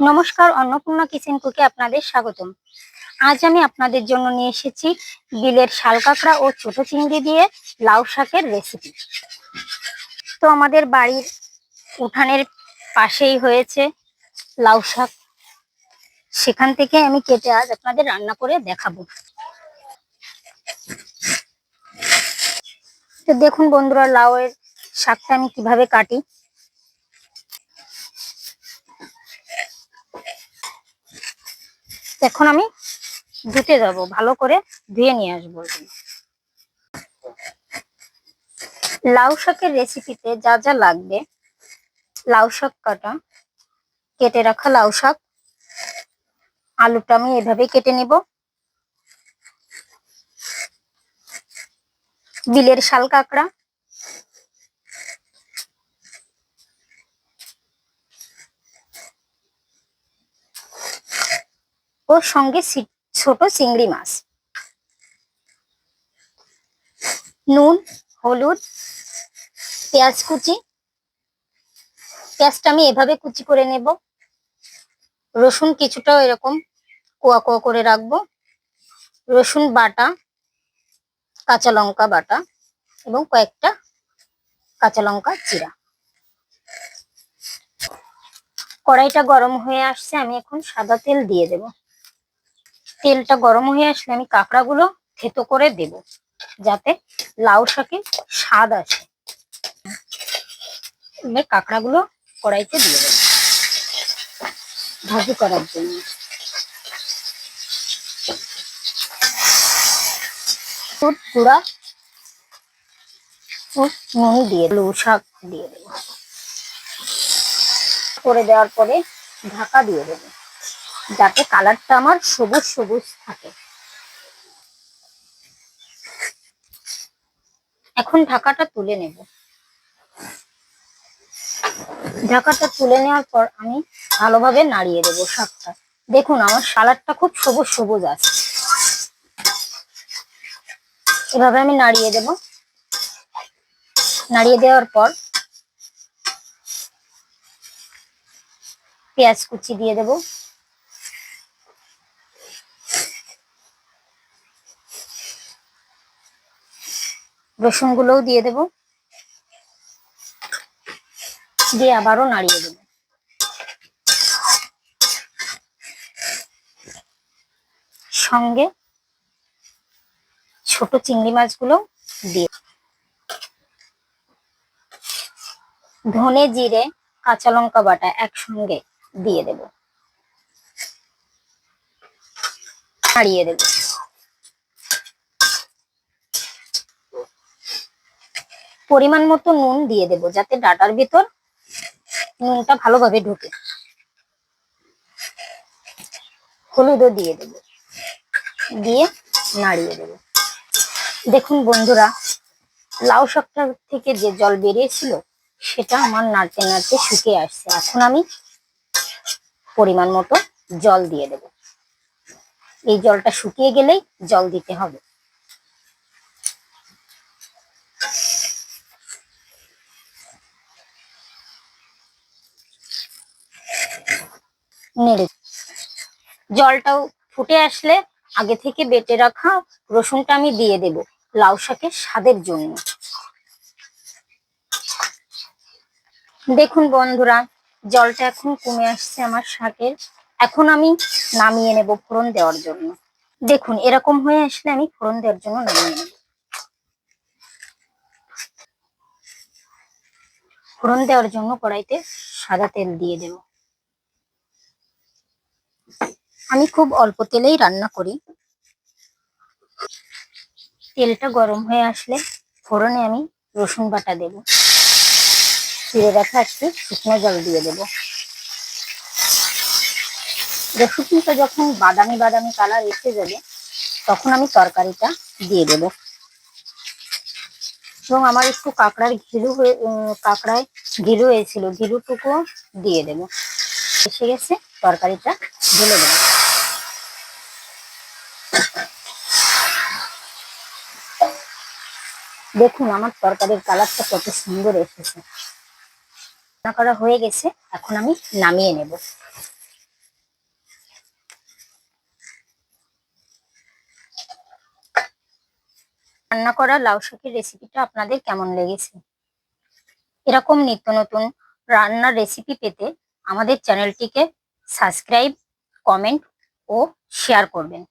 নমস্কার, অন্নপূর্ণা কিচেন কুকে আপনাদের স্বাগতম। আজ আমি আপনাদের জন্য নিয়ে এসেছি বিলের শাল কাঁকড়া ও ছোট চিংড়ি দিয়ে লাউ শাকের রেসিপি তো আমাদের বাড়ির উঠানের পাশেই হয়েছে লাউ শাক। সেখান থেকে আমি কেটে আজ আপনাদের রান্না করে দেখাবো। তো দেখুন বন্ধুরা, লাউয়ের শাকটা আমি কীভাবে কাটি। এখন আমি ধুতে যাব, ভালো করে ধুয়ে নিয়ে আসব লাউ শাকের রেসিপিতে যা যা লাগবে, লাউ শাক কাটা, কেটে রাখা লাউ শাক, আলুটা আমি এভাবে কেটে নিব। বিলের শাল কাঁকড়া ও সঙ্গে ছোট চিংড়ি মাছ। নুন, হলুদ, পেঁয়াজ কুচি। পেঁয়াজটা আমি এভাবে কুচি করে নেব। রসুন কিছুটাও এরকম কোয়া কোয়া করে রাখব। রসুন বাটা, কাঁচা লঙ্কা বাটা এবং কয়েকটা কাঁচা লঙ্কা চিরা। কড়াইটা গরম হয়ে আসছে, আমি এখন সাদা তেল দিয়ে দেব। তেলটা গরম হয়ে আসলে আমি কাঁকড়াগুলো থেতো করে দেব, যাতে লাউ শাকে স্বাদ আসে। এবার কাঁকড়াগুলো কড়াইতে দিয়ে দেব, ভাজি করার জন্য। নুন দিয়ে লু শাক দিয়ে দেবো। করে দেওয়ার পরে ঢাকা দিয়ে দেবো। যাতে কালারটা আমার সবুজ সবুজ থাকে। এখন ঢাকাটা তুলে নেব। ঢাকাটা তুলে নেওয়ার পর আমি ভালোভাবে নাড়িয়ে দেবো শাকটা। দেখুন, আমার সালাডটা খুব সবুজ সবুজ আছে। এভাবে আমি নাড়িয়ে দেব। নাড়িয়ে দেওয়ার পর পেঁয়াজ কুচি দিয়ে দেব। রসুন গুলোও দিয়ে দেব। দিয়ে আবারও নাড়িয়ে দেব। সঙ্গে ছোট চিংড়ি মাছগুলো দিয়ে ধনে জিরে, কাঁচা লঙ্কা বাটা একসঙ্গে দিয়ে দেব। নাড়িয়ে দেব। পরিমাণ মতো নুন দিয়ে দেব, যাতে ডাটার ভিতর নুনটা ভালোভাবে ঢুকে। হলুদও দিয়ে দেব, দিয়ে নাড়িয়ে দেব। দেখুন বন্ধুরা, লাউ শাকটা থেকে যে জল বেরিয়েছিল, সেটা আমার নাড়তে নাড়তে শুকিয়ে আসছে। এখন আমি পরিমাণ মতো জল দিয়ে দেব। এই জলটা শুকিয়ে গেলেই জল দিতে হবে। নেড়ে জলটাও ফুটে আসলে আগে থেকে বেটে রাখা রসুনটা আমি দিয়ে দেব লাউ শাকের স্বাদের জন্য। দেখুন বন্ধুরা, জলটা এখন কমে আসছে আমার শাকের। এখন আমি নামিয়ে নেব ফোড়ন দেওয়ার জন্য। দেখুন, এরকম হয়ে আসলে আমি ফোড়ন দেওয়ার জন্য নামিয়ে নেব। ফোড়ন দেওয়ার জন্য কড়াইতে সাদা তেল দিয়ে দেব। আমি খুব অল্প তেলেই রান্না করি। তেলটা গরম হয়ে আসলে ফোড়নে আমি রসুন বাটা দেব। চিড়ে রাখা একটু শুকনো জল দিয়ে দেব। রসুনটা যখন বাদামি বাদামি কালার এসে যাবে, তখন আমি তরকারিটা দিয়ে দেব। এবং আমার একটু কাঁকড়ার ঘিলু হয়ে কাঁকড়ায় ঘিলু হয়েছিল ঘিলুটুকু দিয়ে দেব। এসে গেছে তরকারিটা ঢেলে দেবো। দেখুন, আমার তরকারির কালারটা কত সুন্দর এসেছে। করা হয়ে গেছে, এখন আমি নামিয়ে নেব। রান্না করা লাউ শাকের রেসিপিটা আপনাদের কেমন লেগেছে? এরকম নিত্য নতুন রান্নার রেসিপি পেতে আমাদের চ্যানেলটিকে সাবস্ক্রাইব কমেন্ট ও শেয়ার করবেন।